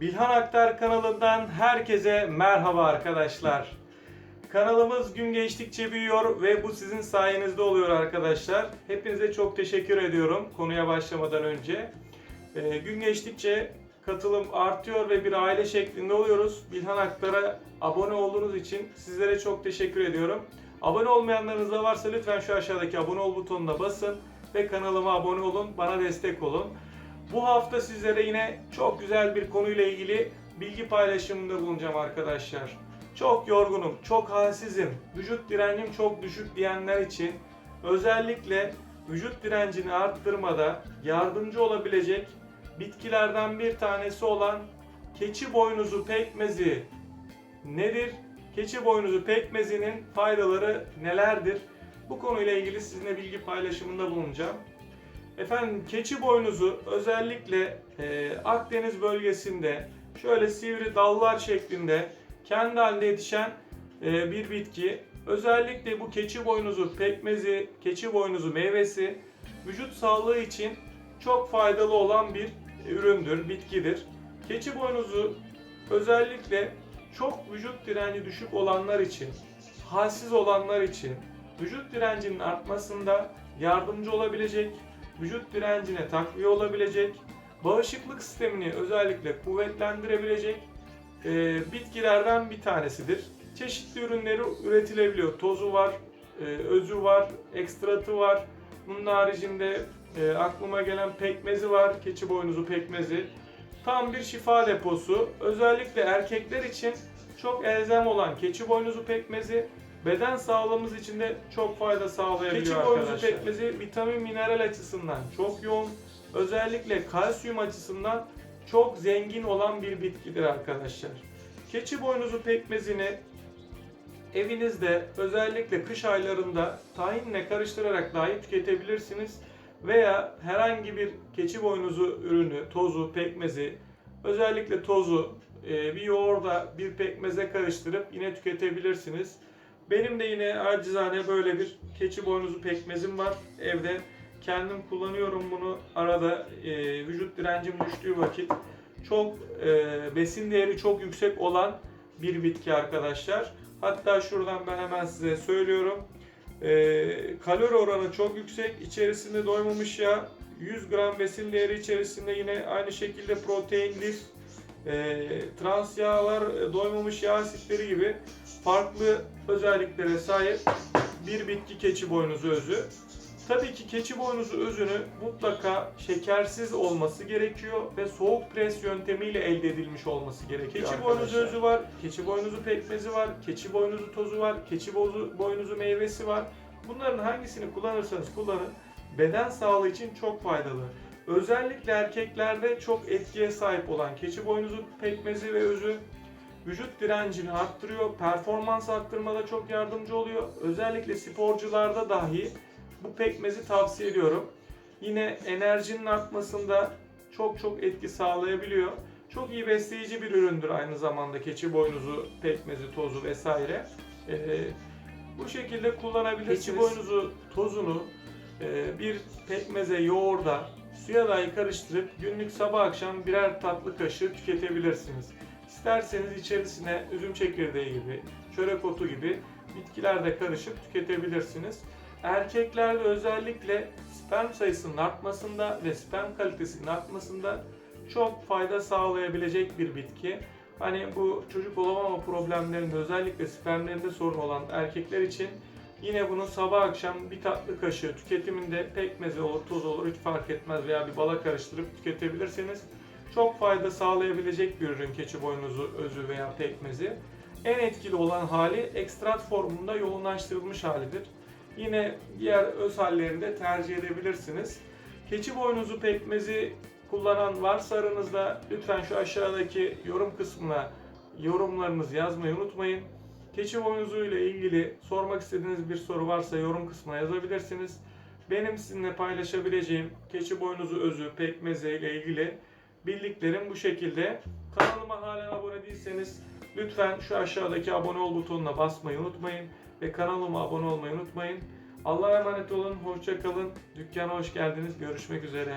Bilhan Aktar kanalından herkese merhaba arkadaşlar. Kanalımız gün geçtikçe büyüyor ve bu sizin sayenizde oluyor arkadaşlar. Hepinize çok teşekkür ediyorum konuya başlamadan önce. Ee, gün geçtikçe katılım artıyor ve bir aile şeklinde oluyoruz. Bilhan Aktar'a abone olduğunuz için sizlere çok teşekkür ediyorum. Abone olmayanlarınız da varsa lütfen şu aşağıdaki abone ol butonuna basın ve kanalıma abone olun, bana destek olun. Bu hafta sizlere yine çok güzel bir konuyla ilgili bilgi paylaşımında bulunacağım arkadaşlar. Çok yorgunum, çok halsizim, vücut direncim çok düşük diyenler için özellikle vücut direncini arttırmada yardımcı olabilecek bitkilerden bir tanesi olan keçi boynuzu pekmezi nedir? Keçi boynuzu pekmezinin faydaları nelerdir? Bu konuyla ilgili sizinle bilgi paylaşımında bulunacağım. Efendim keçi boynuzu özellikle e, Akdeniz bölgesinde şöyle sivri dallar şeklinde kendi halinde yetişen e, bir bitki. Özellikle bu keçi boynuzu pekmezi, keçi boynuzu meyvesi vücut sağlığı için çok faydalı olan bir üründür, bitkidir. Keçi boynuzu özellikle çok vücut direnci düşük olanlar için, halsiz olanlar için vücut direncinin artmasında yardımcı olabilecek, vücut direncine takviye olabilecek, bağışıklık sistemini özellikle kuvvetlendirebilecek e, bitkilerden bir tanesidir. Çeşitli ürünleri üretilebiliyor. Tozu var, e, özü var, ekstratı var. Bunun haricinde e, aklıma gelen pekmezi var, keçi boynuzu pekmezi. Tam bir şifa deposu. Özellikle erkekler için çok elzem olan keçi boynuzu pekmezi beden sağlığımız için de çok fayda sağlayabiliyor Keçi arkadaşlar. boynuzu pekmezi vitamin mineral açısından çok yoğun. Özellikle kalsiyum açısından çok zengin olan bir bitkidir arkadaşlar. Keçi boynuzu pekmezini evinizde özellikle kış aylarında tahinle karıştırarak dahi tüketebilirsiniz. Veya herhangi bir keçi boynuzu ürünü, tozu, pekmezi, özellikle tozu e, bir yoğurda bir pekmeze karıştırıp yine tüketebilirsiniz. Benim de yine acizane böyle bir keçi boynuzu pekmezim var evde. Kendim kullanıyorum bunu arada e, vücut direncim düştüğü vakit. Çok e, besin değeri çok yüksek olan bir bitki arkadaşlar. Hatta şuradan ben hemen size söylüyorum. E, kalori oranı çok yüksek. İçerisinde doymamış yağ, 100 gram besin değeri içerisinde yine aynı şekilde protein, lif, e, trans yağlar, e, doymamış yağ asitleri gibi farklı özelliklere sahip bir bitki keçi boynuzu özü. Tabii ki keçi boynuzu özünü mutlaka şekersiz olması gerekiyor ve soğuk pres yöntemiyle elde edilmiş olması gerekiyor. Keçi boynuzu özü var, keçi boynuzu pekmezi var, keçi boynuzu tozu var, keçi boynuzu meyvesi var. Bunların hangisini kullanırsanız kullanın beden sağlığı için çok faydalı. Özellikle erkeklerde çok etkiye sahip olan keçi boynuzu pekmezi ve özü vücut direncini arttırıyor, performans arttırmada çok yardımcı oluyor. Özellikle sporcularda dahi bu pekmezi tavsiye ediyorum. Yine enerjinin artmasında çok çok etki sağlayabiliyor. Çok iyi besleyici bir üründür aynı zamanda keçi boynuzu, pekmezi, tozu vesaire. Ee, bu şekilde kullanabilirsiniz. Keçi boynuzu tozunu e, bir pekmeze, yoğurda, suya dahi karıştırıp günlük sabah akşam birer tatlı kaşığı tüketebilirsiniz. İsterseniz içerisine üzüm çekirdeği gibi, çörek otu gibi bitkiler de karışıp tüketebilirsiniz. Erkeklerde özellikle sperm sayısının artmasında ve sperm kalitesinin artmasında çok fayda sağlayabilecek bir bitki. Hani bu çocuk olamama problemlerinde özellikle spermlerinde sorun olan erkekler için yine bunu sabah akşam bir tatlı kaşığı tüketiminde pekmezi olur, toz olur hiç fark etmez veya bir bala karıştırıp tüketebilirsiniz. Çok fayda sağlayabilecek bir ürün keçi boynuzu özü veya pekmezi. En etkili olan hali ekstrat formunda yoğunlaştırılmış halidir. Yine diğer öz hallerini de tercih edebilirsiniz. Keçi boynuzu pekmezi kullanan varsa aranızda lütfen şu aşağıdaki yorum kısmına yorumlarınızı yazmayı unutmayın. Keçi boynuzu ile ilgili sormak istediğiniz bir soru varsa yorum kısmına yazabilirsiniz. Benim sizinle paylaşabileceğim keçi boynuzu özü pekmezi ile ilgili bildiklerim bu şekilde. Kanalıma halen abone değilseniz lütfen şu aşağıdaki abone ol butonuna basmayı unutmayın ve kanalıma abone olmayı unutmayın. Allah'a emanet olun, hoşça kalın. Dükkana hoş geldiniz. Görüşmek üzere.